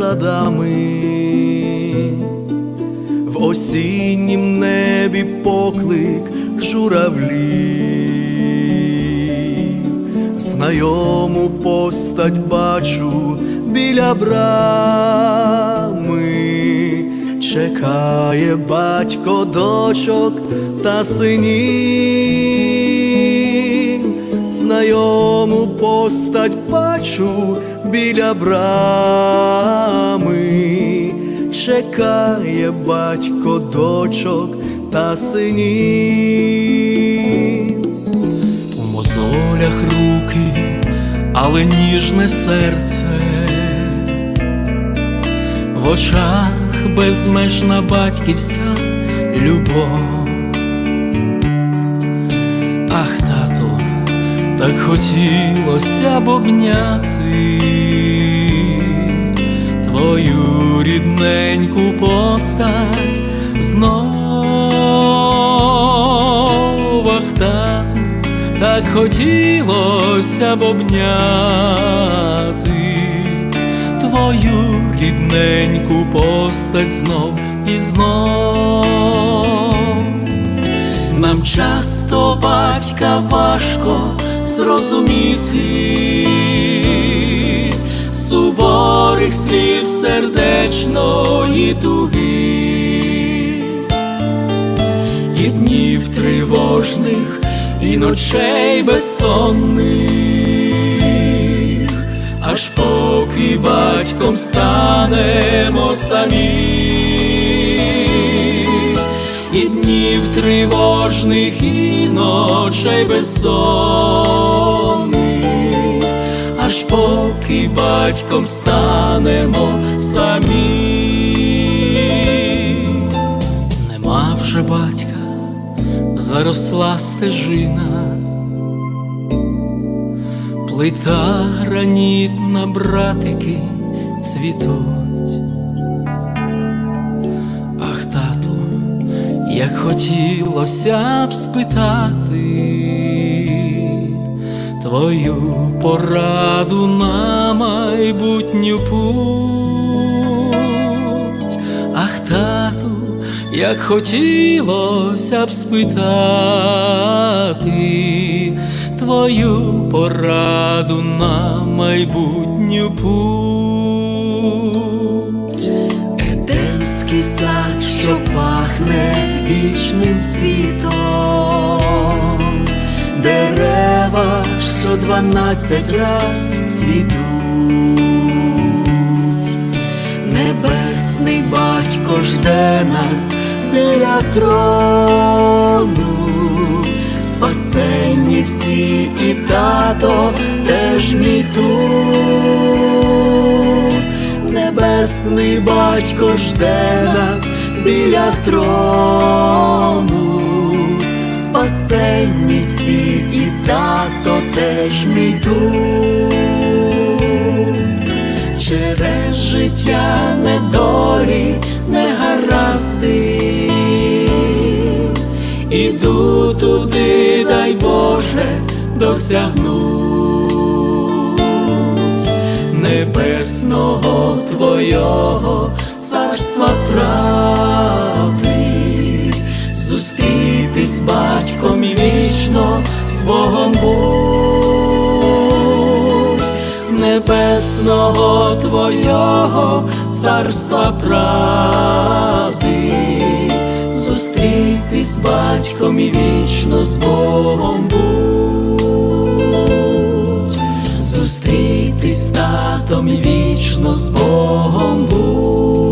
садами, в осіннім небі поклик журавлі, знайому постать бачу біля брами, чекає батько дочок та синів, знайому постать бачу біля брами, чекає батько дочок та синів. У мозолях руки, але ніжне серце, в очах безмежна батьківська любов. Так хотілося б обняти твою рідненьку постать знов, ах, тату, так хотілося б обняти твою рідненьку постать знов і знов. Нам часто батька важко зрозуміти суворих слів сердечної туги і днів тривожних, і ночей безсонних, аж поки батьком станемо самі, і днів тривожних, і ночей безсонних, аж поки батьком станемо самі. Нема вже батька, заросла стежина, плита гранітна, братики цвітуть. Ах, тату, як хотілося б спитати твою пораду на майбутню путь. Ах, тату, як хотілося б спитати твою пораду на майбутню путь. Едемський сад, що пахне вічним цвітом, дерева, що дванадцять раз цвітуть, небесний батько жде нас біля трону, спасенні всі і тато теж мій тут. Небесний батько жде нас біля трону, спасенні всі і тато теж мій дух. Через життя недолі негаразди, іду туди, дай Боже, досягнуть небесного Твого царства правди, батьком і вічно з Богом будь. Небесного Твого царства правди, зустрітись з батьком і вічно з Богом будь, зустрітись з татом і вічно з Богом будь.